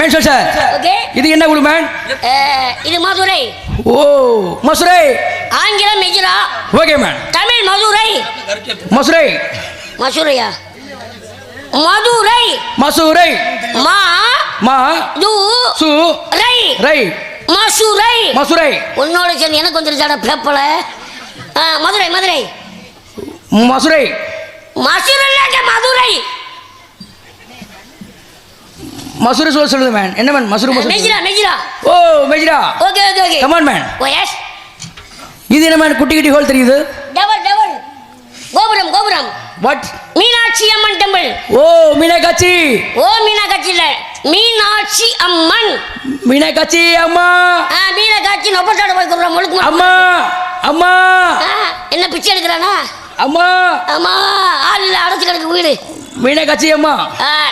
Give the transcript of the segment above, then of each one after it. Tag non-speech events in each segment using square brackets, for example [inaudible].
Man சொல் sir okay இது என்ன குழு மேன் இது மதுரை. ஓ மசுரை ஆங்கிலம் மெஜிரா ஓகே மேன் தமிழ் மதுரை. மசுரை மசுரையா மதுரை. மசூரை மா மா து சு ரை. ரை. மசுரை மசுரை உன்னோட சேர்ந்து எனக்கு வந்துருச்சாட பேப்பல மதுரை மதுரை. மசுரை மசுரை மதுரை மசூரி சொல்ல சொல்லுது மேன் என்ன மேன் மசூரு மசூரி மெஜிரா மெஜிரா. Oh மெஜிரா. Okay okay okay. Come on man oh yes இது என்ன மேன் குட்டி குட்டி ஹோல் தெரியுது? Double double. கோபுரம் கோபுரம். What Meenakshi Amman temple oh Meenakshi. ஓ மீனாட்சி இல்ல. மீனாட்சி அம்மன். மீனாட்சி அம்மா. ஆ, மீனாட்சி நொப்பட்டாட போய் கூப்பிடுறோம் முழுக்க அம்மா அம்மா. என்ன பிச்சை எடுக்கிறானா? அம்மா! ஆமா ஆள் அடைச்சு கிடக்கு வீடு. மீனாட்சி அம்மா!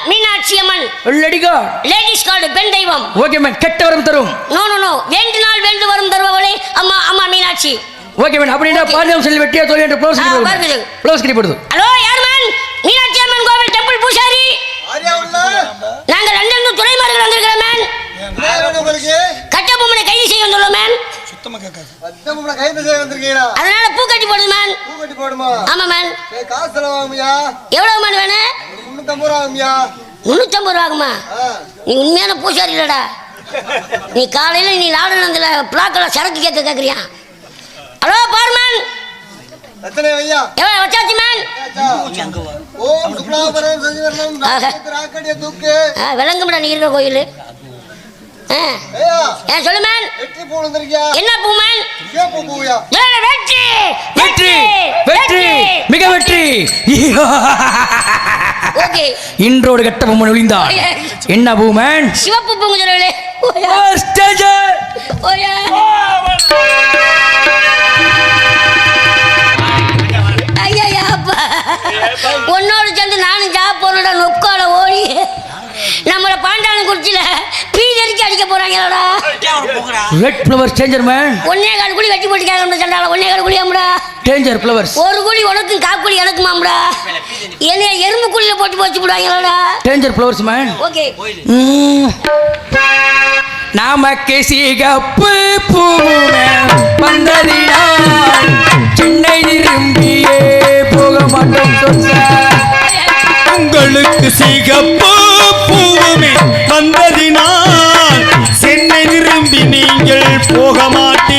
மீனாட்சி அம்மன். லடிகா லேடிஸ் கார்டு பெண் தெய்வம். ஓகே மேன் கெட்ட வரம் தரும். நோ நோ நோ வேண்டு நாள் வேண்டு வரும் தருபவளே அம்மா அம்மா மீனாட்சி. ஓகே மேன் அப்படின்னா பாண்டியம் செல்வி வெட்டியா தோல்வி என்று ஆ, வருது. ப்ளவுஸ் கிரிப்படுது ஹலோ யார் மேன் மீனாட்சி அம்மன் கோவில் டெம்பிள் பூசாரி. ஆரியா உள்ள. நாங்க லண்டன் துறைமார்கள் வந்திருக்கிறோம் மேன் என்ன வேணும் உங்களுக்கு கட்டபொம்மனை கைது செய்ய வந்துள்ளோம் மேன் பத்து முறை கைது செய்ய வந்திருக்கீங்களா? அதனால பூ கட்டி போடுது மேன் பூ கட்டி போடுமா? ஆமா மேன் ஏய், காசு செலவாகுமியா எவ்வளவு மேன் வேணும் முன்னூத்தம்பது ரூபா ஆகுமியா? முன்னூத்தம்பது ரூபா ஆகுமா? ஆ. நீ உண்மையான பூசாரி இல்லடா. நீ காலையில நீ லாடனந்தில் பிளாக்கில் சரக்கு கேட்க கேட்குறியா ஹலோ பார்மேன் எத்தனை ஐயா. எவ்வளோ வச்சாச்சு மேன் ஓம் சுப்ராபரம் சசிவரணம் ஆஹா. ராக்கடிய தூக்கு. விளங்கும்டா நீ இருக்கிற கோயில். ஏன் சொல்லு மேன். வெற்றி பூ வந்திருக்கியா என்ன பூ மேன்? சிவப்பு பூயா? ஏய், வெற்றி. வெற்றி. வெற்றி. மிக வெற்றி. [laughs] ஓகே. இன்றோடு கெட்ட பொம்மன் ஒளிந்தார் என்ன பூ மேன்? சிவப்பு பூங்க சொல்லலே ஓயா. ஓயா. ரெட் ஃப்ளவர் சேஞ்சர் மேன் ஒன்னே கால் குழி வெட்டி போட்டு கேட்க சண்டால ஒன்னே கால் குழியாம்டா டேஞ்சர் ஃப்ளவர்ஸ் ஒரு குழி உனக்கும் காக்குழி எனக்குமாம்டா என்னைய எறும்பு குழியில போட்டு போச்சு விடுவாங்களடா டேஞ்சர் ஃப்ளவர்ஸ் மேன் ஓகே. நமக்கு சிகப்பு பூமே வந்ததினால் சென்னை திரும்பியே போக மாட்டோம் உங்களுக்கு சிகப்பு பூவுமே வந்ததினால். நீங்கள் போக மாட்டீர்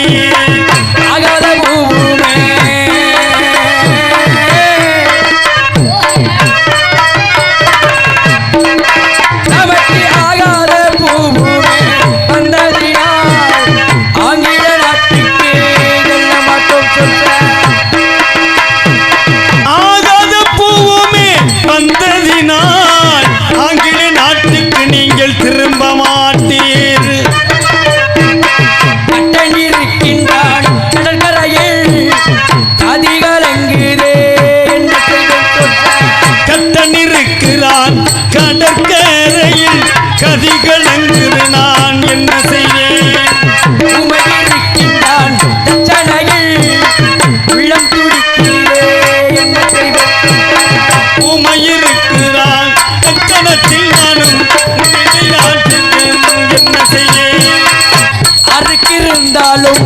அறுக்கிருந்தாலும்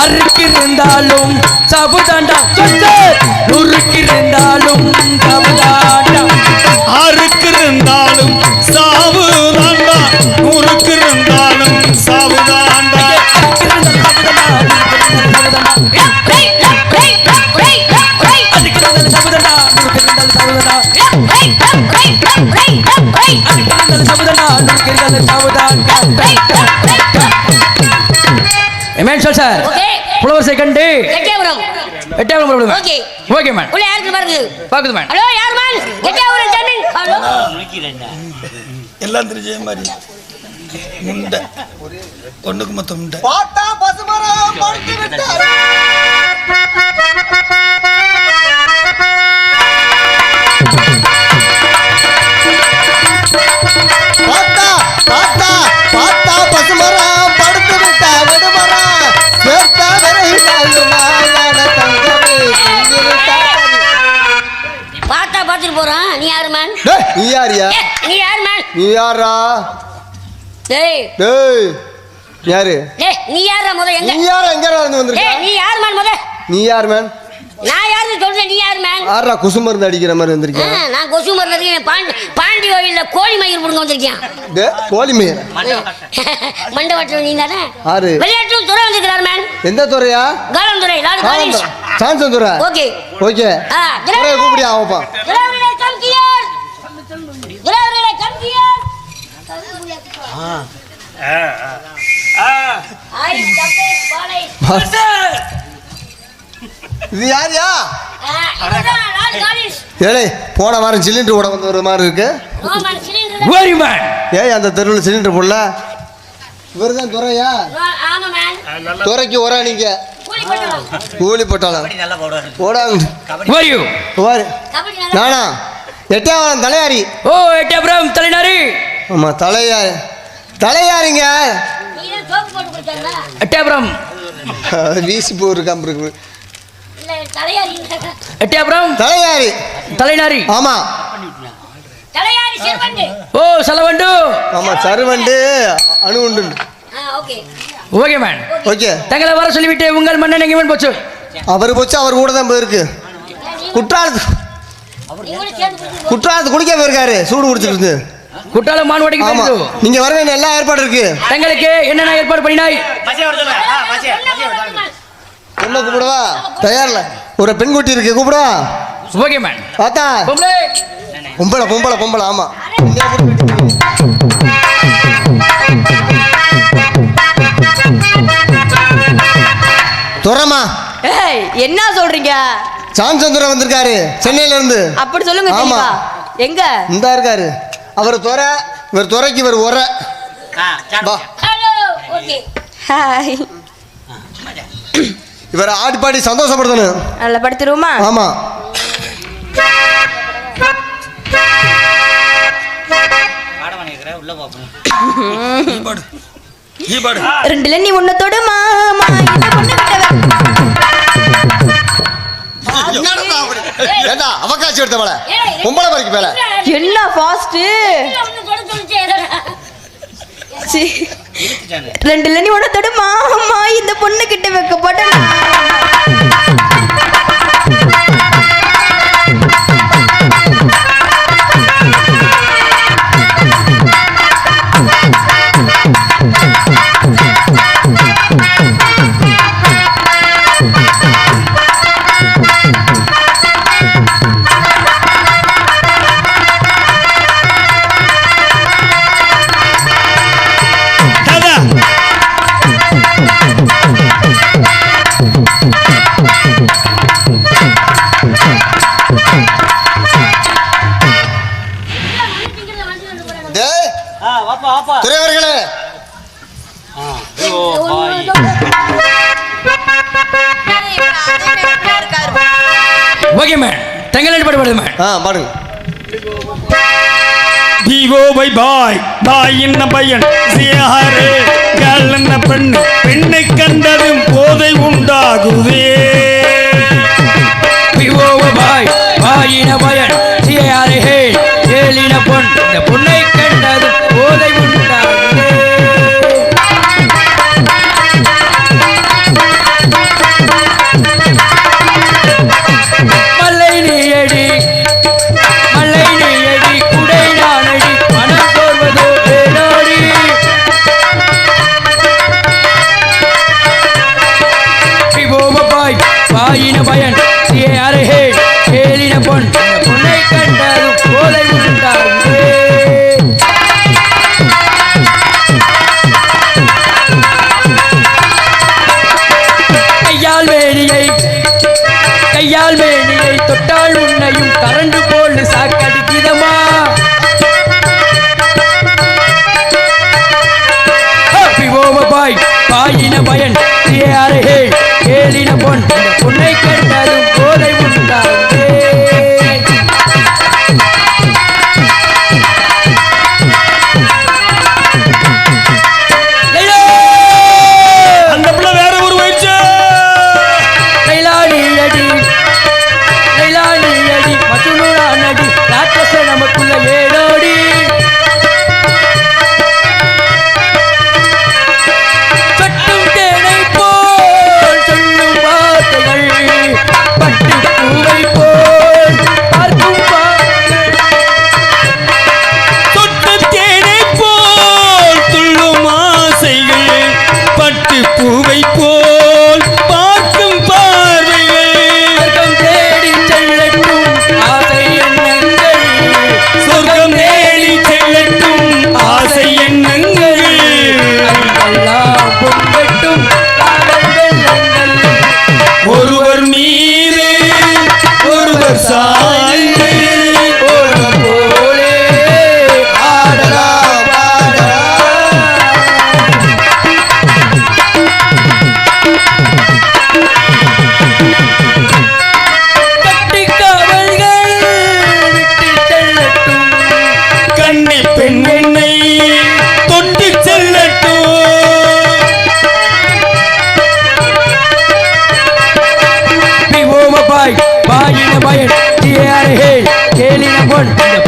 அறுக்கிருந்தாலும் சபுதாண்டா சொத்து! நுறுக்கிருந்தாலும் சபுதாண்டா ஆறுக்கு இருந்தாலும் சாவு தாண்டா இருந்தாலும் அறுக்கிருந்தாலும் நுறுக்கிருந்தாலும் சபுதாண்டா அறுக்கிருந்தாலும் சபுதாண்டா நுறுக்கிருந்தாலும் சபுதாண்டா மேன் சொல் சார் ஓகே புலவர் செகண்டு கெட்டியாபுரம் எட்டாவது ப்ராப்ளம் ஓகே ஓகே மேன் உள்ள யாருக்கு பாருங்க? பாக்குது மேன் ஹலோ யார் மேன் கெட்டியாபுரம் ஜமீன் ஹலோ எல்லாம் தெரிஞ்ச மாதிரி. முண்டை. ஒண்ணுக்கு மொத்தம் முண்டை. பார்த்தா பசுமரம் பார்த்தா பார்த்துட்டு போறோம் நீ யாரு மேன் நீ யாரியா நீ யாரு மேன் நீ யாரா டேய். டேய் யாரு? டேய் நீ யாரா முத எங்க? நீ யாரா எங்க இருந்து வந்திருக்க? நீ யாரு மேன் முத நீ யார் மேன் நான் யாருன்னு சொல்றேன்? நீ யாரு மேன் ஆறா குசு மருந்து அடிக்கிற மாதிரி ஆ, வந்திருக்கேன் நான் கொசு மருந்து பாண்டி பாண்டி கோயில்ல கோழி மயிர் பிடுங்க வந்திருக்கேன் கோழி மேயர்? மண்டபத்தில் நீ தானே ஆறு விளையாட்டு துறை வந்திருக்கிறார் மேன் எந்த துறையா? காலந்துறை லாடு காலேஜ். சான்சன் துறை. ஓகே. ஓகே. ஆ துறையை கூப்பிடியா அவப்பா திராவிடரை கம் கியர் திராவிடரை கம் கியர் ஆய் தப்பே பாலை. இது யாரியா ஆ, இவர்தான் லாடு காலேஜ் ஏழை போன வாரம் சிலிண்டர் கூட வந்து ஒரு மாதிரி இருக்கு. ஏய் அந்த தெருவில் சிலிண்டர் போடல. இவர் தான் துறையா? துறைக்கு உரா நீங்க கூலி போட்டலாம் கூலி போட்டாளா? போடாங்க வெரி யூ பாரு கபடி. நல்லா நானா? எட்டாவது தலையாரி. ஓ எட்டயபுரம் தலைநரி. ஆமா தலையாரி. தலையாரிங்க. நீ தான் சோப்பு போட்டு கொடுத்தாங்களா? எட்டயபுரம் வீசி இல்ல தலையாரி எட்டயபுரம்? தலையாரி. தலைநரி. ஆமா. ஓ செலவண்டு. ஆமா சருவண்டு அணு உண்டு ஆ ஓகே. Okay man okay. தங்களை வர சொல்லிவிட்டு உங்கள் மன்னன் எங்கே போச்சு? அவர் போச்சு அவர் கூட தான் போயிருக்கு. குற்றாலத்து குற்றாலத்து குளிக்க போயிருக்காரு சூடு குடிச்சிட்டு இருந்து. குட்டால மான்வாடிக்கு ஆமா. நீங்க வர வேண்டிய எல்லா ஏற்பாடு இருக்கு. தங்களுக்கு என்னென்ன ஏற்பாடு பண்ணினாய்? என்ன கூப்பிடவா? தயாரில்ல ஒரு பெண்குட்டி இருக்கு கூப்பிடவா? ஓகே மேன் பார்த்தா பொம்பளை. பொம்பளை பொம்பளை ஆமா. துறமா ஏய் என்ன சொல்றீங்க? சாம்சந்துரம் வந்திருக்காரு சென்னையில இருந்து அப்படி சொல்லுங்க ஆமா. எங்க? இந்த இருக்காரு. அவர் துறை இவர் துறைக்கு இவர் உர. ஹலோ ஓகே ஹாய் இவர் ஆடி பாடி சந்தோஷப்படுத்தணும். நல்லா படுத்துருவோமா? ஆமா. ரெண்டுல நீ உன்னத்தோடு மாமா. இந்த பொண்ணு கிட்ட ஏண்டா அவகாசி எடுத்தவள பொம்பளை வரைக்கும் மேல. என்ன ஃபாஸ்ட் ரெண்டு தொட சொல்லிச்சு எதடா ரெண்டுல நீ இந்த பொண்ணு கிட்ட வைக்க போட்டேன் ஓகே மேன் தங்கள் ஏற்பாடு பண்ணுது மேன் ஆ பாடுங்க. GO bye bye. பாய் என்ன பையன்? சியாரே. கேள் என்ன பெண்ணு? பெண்ணை கண்டதும் போதை உண்டாகுதே. விவோ பாய். பாயின பயன்? சியாரே. ஹே ஆயின பயன். அருகே கேளின பொன். பொன்னை கண்டதும் கோலை விட்டார் கையால் வேணியை கையால் வேணியை தொட்டால் உன்னையும் கரண்டு போல் சாக்கடிக்கிதமா பாயின பயன்.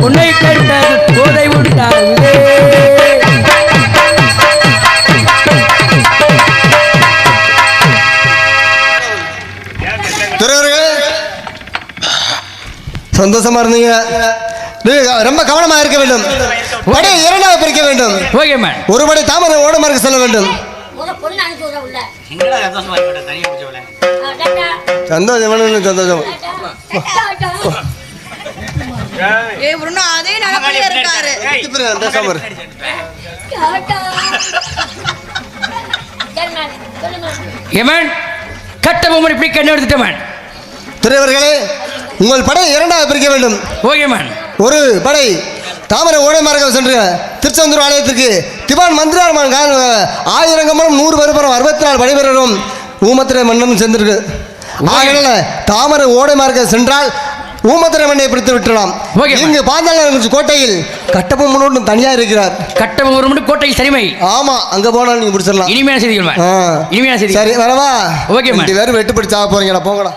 பொண்ணை கண்டது போதை உண்டாகுதே. சந்தோஷமா இருந்தீங்க. ரொம்ப கவனமா இருக்க வேண்டும். படை இரண்டாக பிரிக்க வேண்டும். ஒரு படை தாமரை ஓடமாருக்கு செல்ல வேண்டும். சந்தோஷமா. சந்தோஷம். ஏ புருணா அதே நினைப்பிலே இருக்காரு. ஏமன் கட்ட. பொம்மன் இப்படி கண்ணு எடுத்துட்டேன் துறையவர்களே உங்கள் படை இரண்டாக பிரிக்க வேண்டும். ஓகே மேன் ஒரு படை தாமரை ஓடைமார்க்கம் சென்று திருச்செந்தூர் ஆலயத்திற்கு திவான் மந்திராரமான ஆயிரங்கமனம் நூறு பேரும் அறுபத்தி நாலு படைவீரரும் ஊமத்திரை மன்னனும் சென்றிருக்கு ஆகையால தாமரை ஓடைமார்க்கம் சென்றால் ஊமத்திரை மண்ணை பிடித்து விட்டலாம் ஓகே, இங்கு பாந்தாள கோட்டையில் கட்டபொம்மனோடும் தனியா இருக்கிறார். கட்ட பொம்மன் மட்டும் கோட்டையில் சரிமை ஆமா அங்க போனா நீங்க பிடிச்சிடலாம் இனிமையான ஆ. இனிமையான செய்தி. சரி வரவா ஓகே. ரெண்டு பேரும் வெட்டு பிடிச்சா போறீங்கடா போங்கடா.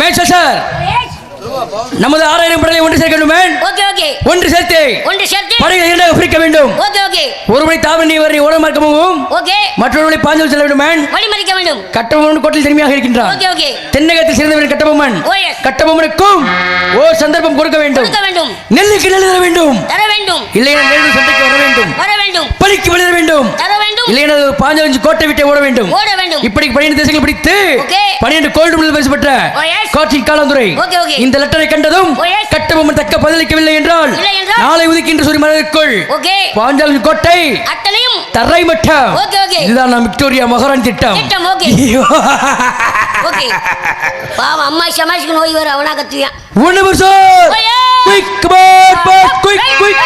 மேட்சர் சார். ஏய். நமது ஆறாயிரம் படையை ஒன்று சேர்க்க வேண்டும் ஓகே ஓகே. ஒன்று சேர்த்து ஒன்று சேர்த்து படையை இரண்டாக பிரிக்க வேண்டும். Okay okay. ஒருபடி தாவணி வரை ஓட மார்க்கமும் ஓகே. மற்றொருவரை பாஞ்சல் செல்ல வேண்டும். வழிமறிக்க வேண்டும். கட்டபொம்மன் கோட்டையில் திறமையாக இருக்கின்றார் ஓகே ஓகே. தென்னகத்தில் சிறந்தவன் கட்டபொம்மன். ஓ கட்டபொம்மனுக்கும் ஓர் சந்தர்ப்பம் கொடுக்க வேண்டும். கொடுக்க வேண்டும். நெல்லுக்கு நெல் தர வேண்டும். தர வேண்டும். இல்லையா நெல் சண்டைக்கு வர வேண்டும். வர வேண்டும். பலிக்கு வளர வேண்டும். தர வேண்டும் இல்லையா பாஞ்சலஞ்சு கோட்டை விட்டு ஓட வேண்டும். ஓட வேண்டும். இப்படி பிடித்து கோல்டு பரிசு பெற்ற. காற்றின் காலாந்துரை ஓகே. இந்த லெட்டரை கண்டதும் ஓ, எஸ். கட்டபொம்மன் தக்க பதிலளிக்கவில்லை என்றால் இல்லை என்றால்? நாளை உதிக்கின்ற சூரிய மலருக்குள் ஓகே. பாஞ்சாலன் கோட்டை தரை மட்டம். இதுதான் நாம் விக்டோரியா மகாராணி திட்டம். பாவம் அம்மா சமாளிக்கு நோய் வர அவனா கத்துவியான் ஒன்று sir oh, yes. Quick quick quick